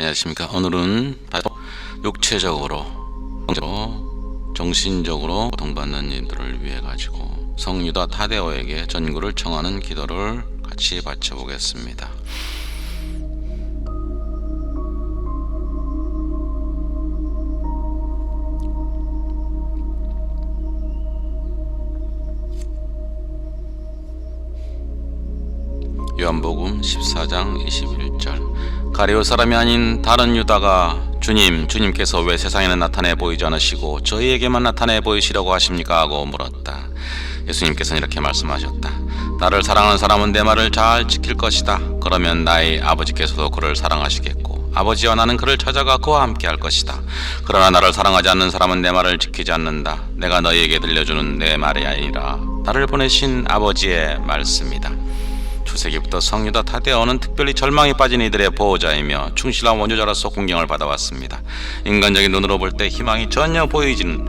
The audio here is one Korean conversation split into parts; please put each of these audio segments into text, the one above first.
안녕하십니까. 오늘은 육체적으로, 정신적으로 고통받는 이들을 위해 가지고 성유다 타데오에게 전구를 청하는 기도를 같이 바쳐보겠습니다. 요한복음 14장 21절 가리오 사람이 아닌 다른 유다가 주님, 주님께서 왜 세상에는 나타내 보이지 않으시고 저희에게만 나타내 보이시려고 하십니까? 하고 물었다. 예수님께서는 이렇게 말씀하셨다. 나를 사랑하는 사람은 내 말을 잘 지킬 것이다. 그러면 나의 아버지께서도 그를 사랑하시겠고 아버지와 나는 그를 찾아가 그와 함께 할 것이다. 그러나 나를 사랑하지 않는 사람은 내 말을 지키지 않는다. 내가 너희에게 들려주는 내 말이 아니라 나를 보내신 아버지의 말씀이다. 초세기부터 성유다 타데오는 특별히 절망에 빠진 이들의 보호자이며 충실한 원조자로서 공경을 받아왔습니다. 인간적인 눈으로 볼 때 희망이 전혀 보이지는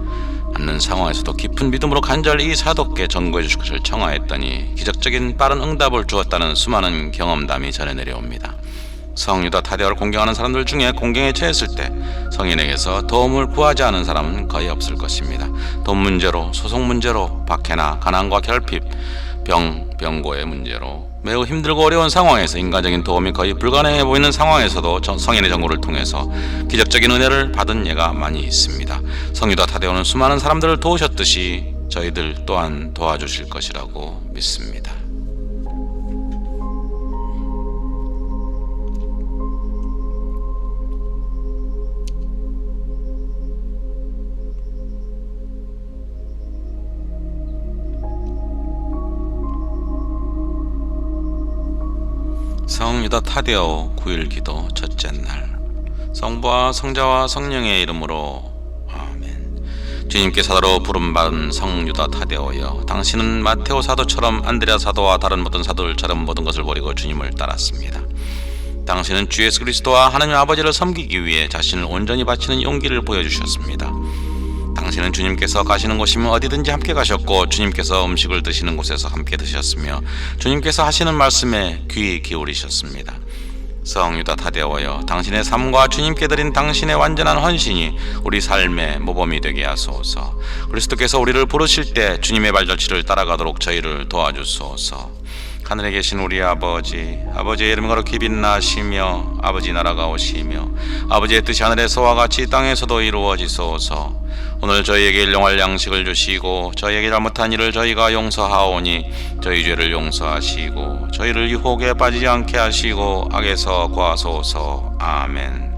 않는 상황에서도 깊은 믿음으로 간절히 이 사도께 전거해 주실 것을 청하였더니 기적적인 빠른 응답을 주었다는 수많은 경험담이 전해 내려옵니다. 성유다 타데오를 공경하는 사람들 중에 공경에 처했을 때 성인에게서 도움을 구하지 않은 사람은 거의 없을 것입니다. 돈 문제로, 소송 문제로, 박해나 가난과 결핍, 병, 병고의 문제로 매우 힘들고 어려운 상황에서 인간적인 도움이 거의 불가능해 보이는 상황에서도 저- 성인의 정보를 통해서 기적적인 은혜를 받은 예가 많이 있습니다. 성유다 타데오는 수많은 사람들을 도우셨듯이 저희들 또한 도와주실 것이라고 믿습니다. 성유다 타데오 9일 기도 첫째 날. 성부와 성자와 성령의 이름으로 아멘. 주님께 사도로 부름받은 성유다 타데오여 당신은 마테오 사도처럼 안드레아 사도와 다른 모든 사도들처럼 모든 것을 버리고 주님을 따랐습니다. 당신은 주 예수 그리스도와 하나님 아버지를 섬기기 위해 자신을 온전히 바치는 용기를 보여주셨습니다 당신은 주님께서 가시는 곳이면 어디든지 함께 가셨고 주님께서 음식을 드시는 곳에서 함께 드셨으며 주님께서 하시는 말씀에 귀 기울이셨습니다. 성유다 타데오여 당신의 삶과 주님께 드린 당신의 완전한 헌신이 우리 삶의 모범이 되게 하소서. 그리스도께서 우리를 부르실 때 주님의 발자취를 따라가도록 저희를 도와주소서. 하늘에 계신 우리 아버지, 아버지의 이름 거룩히 빛나시며 아버지 나라가 오시며 아버지의 뜻이 하늘에서와 같이 땅에서도 이루어지소서. 오늘 저희에게 일용할 양식을 주시고 저희에게 잘못한 일을 저희가 용서하오니 저희 죄를 용서하시고 저희를 유혹에 빠지지 않게 하시고 악에서 구하소서. 아멘.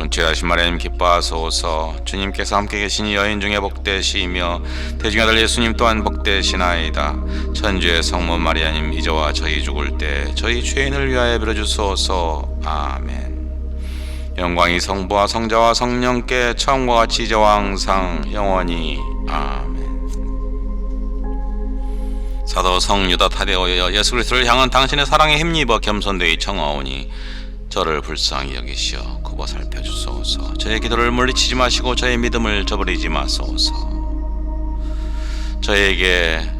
은퇴하신 마리아님 기뻐하소서. 주님께서 함께 계신 여인 중에 복되시며 대중의 아들 예수님 또한 복되시나이다. 천주의 성모 마리아님 이제와 저희 죽을 때 저희 죄인을 위하여 빌어주소서. 아멘. 영광이 성부와 성자와 성령께 처음과 같이 이제와 항상 영원히. 아멘. 사도 성유다 타데오여 예수 그리스도를 향한 당신의 사랑에 힘입어 겸손되이 청하오니 저를 불쌍히 여기시어 굽어 살펴주소서. 저의 기도를 물리치지 마시고 저의 믿음을 저버리지 마소서. 저에게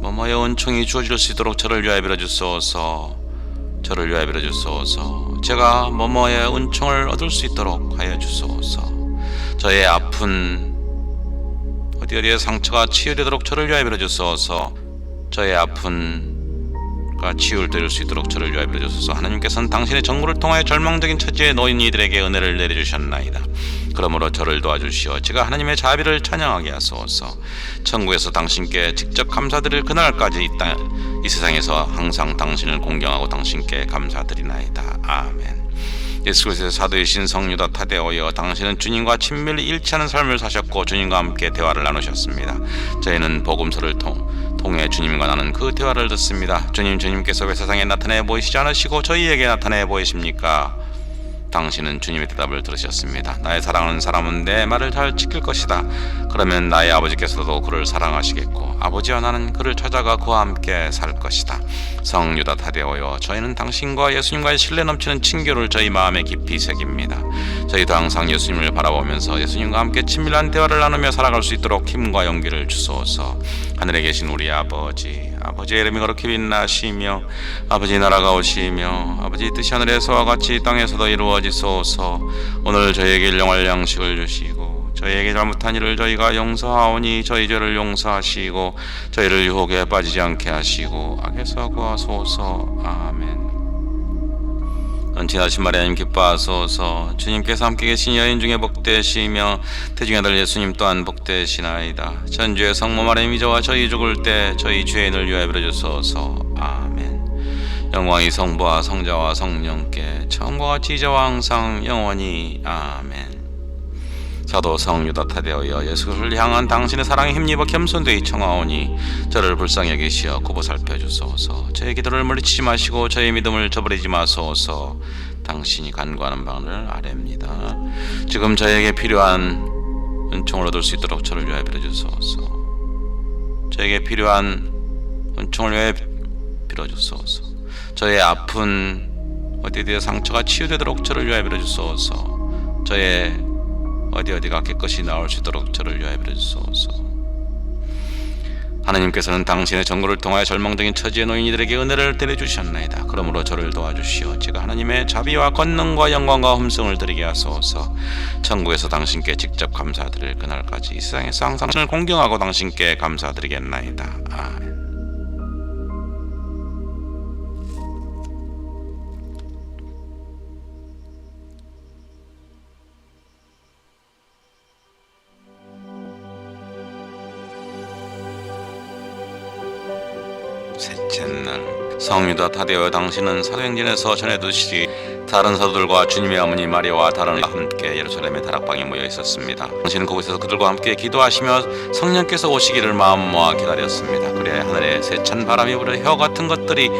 뭐뭐의 은총이 주어질 수 있도록 저를 위하여 빌어주소서. 저를 위하여 빌어주소서. 제가 뭐뭐의 은총을 얻을 수 있도록 하여 주소서. 저의 아픈 어디 어디에 상처가 치유되도록 저를 위하여 빌어주소서. 저의 아픈 가 치유될 수 있도록 저를 위하여 빌어주소서. 하나님께서는 당신의 정부를 통하여 절망적인 처지에 놓인 이들에게 은혜를 내려주셨나이다. 그러므로 저를 도와주시어 제가 하나님의 자비를 찬양하게 하소서. 천국에서 당신께 직접 감사드릴 그날까지 이, 땅, 이 세상에서 항상 당신을 공경하고 당신께 감사드리나이다. 아멘. 예수 그리스도의 사도이신 성유다 타데오여 당신은 주님과 친밀히 일치하는 삶을 사셨고 주님과 함께 대화를 나누셨습니다. 저희는 복음서를 통 통해 주님과 나는 그 대화를 듣습니다. 주님, 주님께서 왜 세상에 나타내 보이시지 않으시고 저희에게 나타내 보이십니까? 당신은 주님의 대답을 들으셨습니다. 나의 사랑하는 사람은 내 말을 잘 지킬 것이다. 그러면 나의 아버지께서도 그를 사랑하시겠고 아버지와 나는 그를 찾아가 그와 함께 살 것이다. 성유다 타데오여 저희는 당신과 예수님과의 신뢰 넘치는 친교를 저희 마음에 깊이 새깁니다. 저희도 항상 예수님을 바라보면서 예수님과 함께 친밀한 대화를 나누며 살아갈 수 있도록 힘과 용기를 주소서. 하늘에 계신 우리 아버지, 아버지의 이름이 그렇게 빛나시며 아버지 나라가 오시며 아버지 뜻이 하늘에서와 같이 땅에서도 이루어지소서. 오늘 저희에게 일용할 양식을 주시고 저희에게 잘못한 일을 저희가 용서하오니 저희 죄를 용서하시고 저희를 유혹에 빠지지 않게 하시고 악에서 구하소서. 아멘. 은친하신 마리아님 기뻐하소서. 주님께서 함께 계신 여인 중에 복되시며 태중의 아들 예수님 또한 복되시나이다. 전주의 성모 마리아님이 저와 저희 죽을 때 저희 죄인을 위하여 빌어주소서. 아멘. 영광이 성부와 성자와 성령께 처음과 같이 이제와 항상 영원히. 아멘 사도 성유다 타되어여 예수를 향한 당신의 사랑에 힘입어 겸손되이 청하오니 저를 불쌍히 여기시어 굽어 살펴주소서. 저의 기도를 물리치지 마시고 저의 믿음을 저버리지 마소서. 당신이 간구하는 바를 아뢰입니다. 지금 저에게 필요한 은총을 얻을 수 있도록 저를 위하여 빌어주소서. 저에게 필요한 은총을 위하여 빌어주소서. 저의 아픈 어디에 대해 상처가 치유되도록 저를 위하여 빌어주소서. 저의 어디 어디가 깨끗이 나올 수 있도록 저를 위하여 빌어주소서. 하나님께서는 당신의 정거를 통하여 절망적인 처지의 노인이들에게 은혜를 내려주셨나이다. 그러므로 저를 도와주시어 제가 하나님의 자비와 권능과 영광과 흠성을 드리게 하소서. 천국에서 당신께 직접 감사드릴 그날까지 이 세상에서 항상 을 공경하고 당신께 감사드리겠나이다. 아멘. 셋째 날 성유다 타데오 당신은 사도행전에서 전해두시기 다른 사도들과 주님의 어머니 마리아와 다른 함께 예루살렘의 다락방에 모여 있었습니다. 당신은 그곳에서 그들과 함께 기도하시며 성령께서 오시기를 마음 모아 기다렸습니다. 그래 하늘에 세찬 바람이 불어 혀 같은 것들이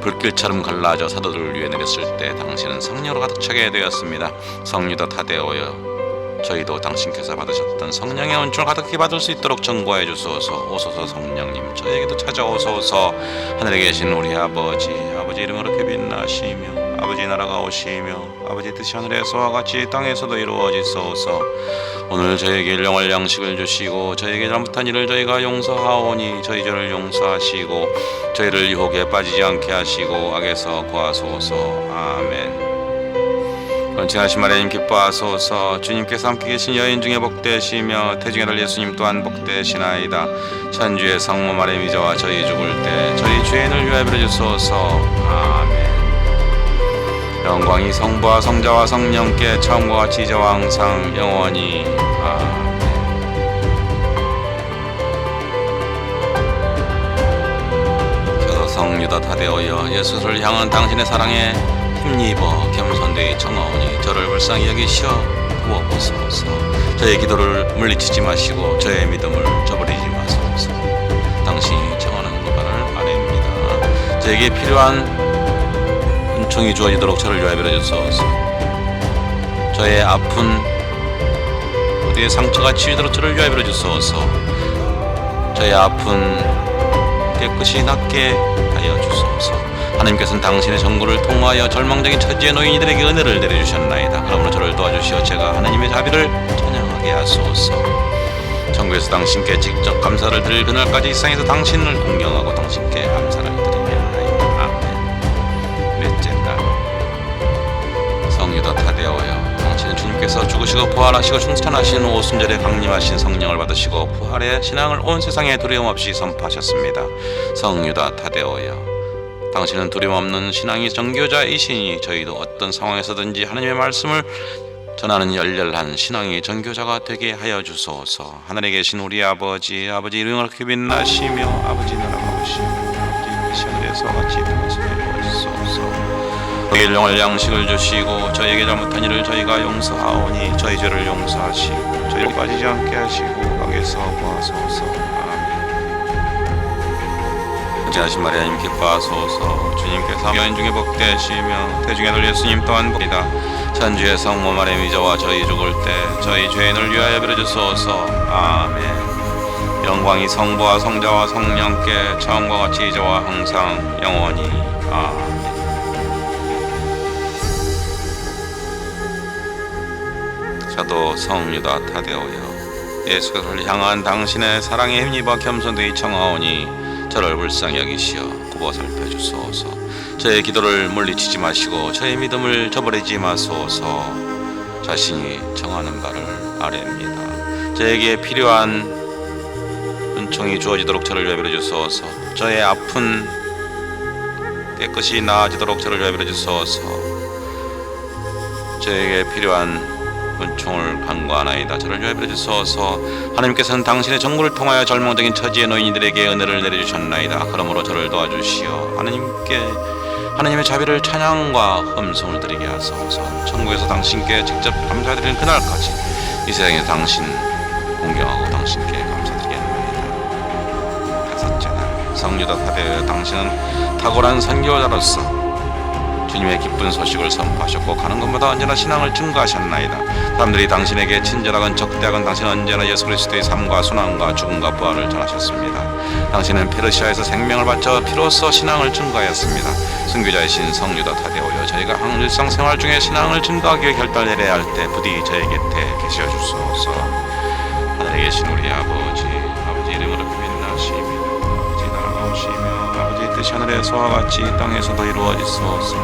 불길처럼 갈라져 사도들을 위해 내렸을 때 당신은 성령으로 가득 차게 되었습니다. 성유다 타데오여 저희도 당신께서 받으셨던 성령의 은총을 가득히 받을 수 있도록 전구해 주소서. 오소서 성령님 저에게도 찾아오소서. 하늘에 계신 우리 아버지 아버지 이름 그렇게 빛나시며 아버지 나라가 오시며 아버지 뜻이 하늘에서와 같이 땅에서도 이루어지소서. 오늘 저에게 일용할 양식을 주시고 저에게 잘못한 일을 저희가 용서하오니 저희 죄를 용서하시고 저희를 유혹에 빠지지 않게 하시고 악에서 구하소서. 아멘 건칭하신 마리아님 기뻐하소서 주님께서 함께 계신 여인 중에 복되시며 태중의 날 예수님 또한 복되시나이다. 천주의 성모 마리아 미 저와 저희 죽을 때 저희 죄인을 위하여 빌어주소서. 아멘. 영광이 성부와 성자와 성령께 처음과 같이 이제와 항상 영원히. 아멘. 저성 유다 타되어여 예수를 향한 당신의 사랑에 힘입어 겸손되이 청하오니 저를 불쌍히 여기시어 구원하소서. 저의 기도를 물리치지 마시고 저의 믿음을 저버리지 마소서. 당신이 청하는 바를 아뢰입니다. 저에게 필요한 은총이 주어지도록 저를 위하여 빌어주소서. 저의 아픈 어디에 상처가 치유도록 저를 위하여 빌어주소서. 저의 아픈 깨끗이 낫게 하여 주소서 하나님께서는 당신의 정구를 통하여 절망적인 처지의 노인이들에게 은혜를 내려주셨나이다. 그러므로 저를 도와주시어 제가 하나님의 자비를 찬양하게 하소서. 정부에서 당신께 직접 감사를 드릴 그날까지 이 세상에서 당신을 공경하고 당신께 감사를 드리겠나이다. 아멘. 넷째 날 성유다 타되어요. 당신은 주님께서 죽으시고 부활하시고 충천하신 오순절에 강림하신 성령을 받으시고 부활의 신앙을 온 세상에 두려움 없이 선포하셨습니다. 성유다 타되어요. 당신은 두려움 없는 신앙이 정교자이시니 저희도 어떤 상황에서든지 하나님의 말씀을 전하는 열렬한 신앙의 전교자가 되게 하여 주소서. 하늘에 계신 우리 아버지, 아버지 이름을 크게 빛나시며 아버지 나라가 오시며 하늘에서 같이 이루어지소서. 저희 일용할 양식을 주시고 저에게 잘못한 일을 저희가 용서하오니 저희 죄를 용서하시고 저희를 빠지지 않게 하시고 악에서 구하소서. 진하신 마리아님 기뻐하소서. 주님께서 여인 중에 복되시며 태중에 널 예수님 또한 복이다. 천주의 성모 마리아 미 저와 저희 죽을 때 저희 죄인을 위하여 빌어주소서. 아멘. 영광이 성부와 성자와 성령께 처음과 같이 이제와 항상 영원히. 아멘. 사도 성유다 타데오여. 예수를 향한 당신의 사랑에 힘입어 겸손되이 청하오니 저를 불쌍히 여기시어 굽어 살펴주소서. 저의 기도를 물리치지 마시고 저의 믿음을 저버리지 마소서. 자신이 정하는 바를 아뢰입니다. 저에게 필요한 은총이 주어지도록 저를 여별해 주소서. 저의 아픈 깨끗이 나아지도록 저를 여별해 주소서. 저에게 필요한 은총을 간구하나이다. 저를 여별해 주소서. 하나님께서는 당신의 정부를 통하여 절망적인 처지의 노인들에게 은혜를 내려주셨나이다. 그러므로 저를 도와주시어 하나님께 하나님의 자비를 찬양과 흠송을 드리게 하소서. 천국에서 당신께 직접 감사드리는 그날까지 이 세상에 당신 공경하고 당신께 감사드리겠나이다. 다섯째 날 성유다. 타되어 당신은 탁월한 선교자로서 주님의 기쁜 소식을 선포하셨고 가는 곳마다 언제나 신앙을 증거하셨나이다. 사람들이 당신에게 친절하건 적대하건 당신은 언제나 예수 그리스도의 삶과 순환과 죽음과 부활을 전하셨습니다. 당신은 페르시아에서 생명을 바쳐 피로써 신앙을 증거하였습니다. 선교자이신 성유다 타데오여 저희가 한 일상 생활 중에 신앙을 증거하기 위해 결단을 내려야 할 때 부디 저희 곁에 계셔 주소서. 하늘에 계신 우리 아버지 아버지 이름으로 빛나시며 아버지 나라가 오시며 아버지 뜻이 하늘에서와 같이 땅에서도 이루어지소서.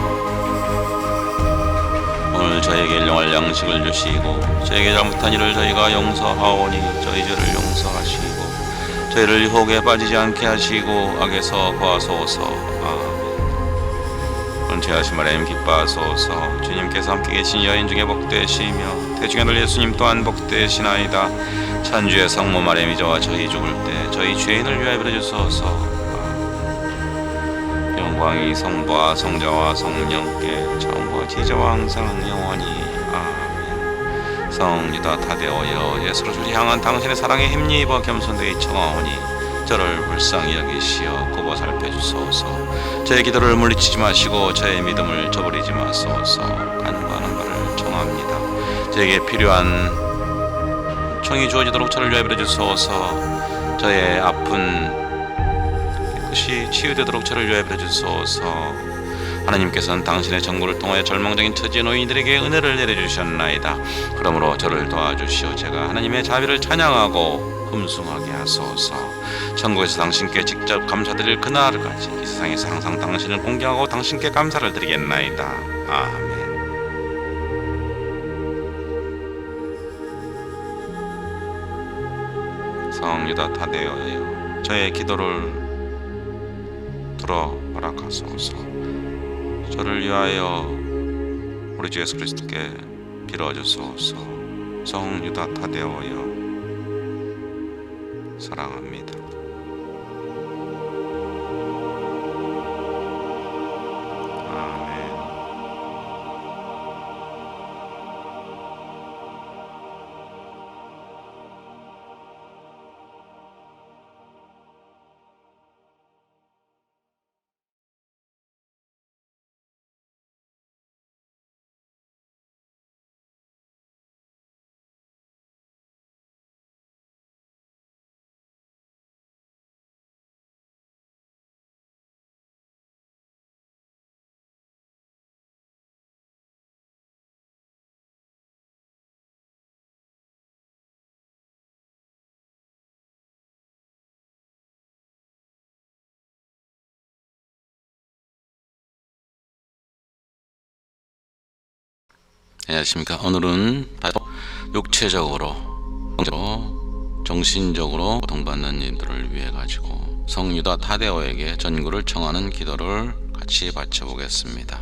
오늘 저에게 일용할 양식을 주시고 저에게 잘못한 일을 저희가 용서하오니 저희 죄를 용서하시고 저희를 유혹에 빠지지 않게 하시고 악에서 구하소서. 아멘. 은퇴하신 말에 기뻐하소서. 주님께서 함께 계신 여인 중에 복되시며 대중의 늘 예수님 또한 복되시나이다. 찬주의 성모 마리미 저와 저희 죽을 때 저희 죄인을 위하여 빌어주소서 영광이 성부와 성자와 성령께 처음과 지저와 항상 영원히. 아멘. 성리다 타데오여 예수를 향한 당신의 사랑에 힘입어 겸손되이 청하오니 저를 불쌍히 여기시어 굽어 살펴주소서. 저의 기도를 물리치지 마시고 저의 믿음을 저버리지 마소서. 간구하는 바를 청합니다. 저에게 필요한 총이 주어지도록 저를 여별해 주소서. 저의 아픈 깨끗이 치유되도록 저를 요합해 주소서. 하나님께서는 당신의 정부를 통하여 절망적인 처지의 노인들에게 은혜를 내려주셨나이다. 그러므로 저를 도와주시오. 제가 하나님의 자비를 찬양하고 흠숭하게 하소서. 천국에서 당신께 직접 감사드릴 그날까지 이 세상에서 항상 당신을 공경하고 당신께 감사를 드리겠나이다. 아멘. 성유다 타데오여 저의 기도를 들어 허락하소서. 저를 위하여 우리 주 예수 그리스도께 빌어주소서. 성유다 타데오여 사랑합니다. 안녕하십니까. 오늘은 육체적으로, 정신적으로 고통받는 이들을 위해 가지고 성유다 타데오에게 전구를 청하는 기도를 같이 바쳐보겠습니다.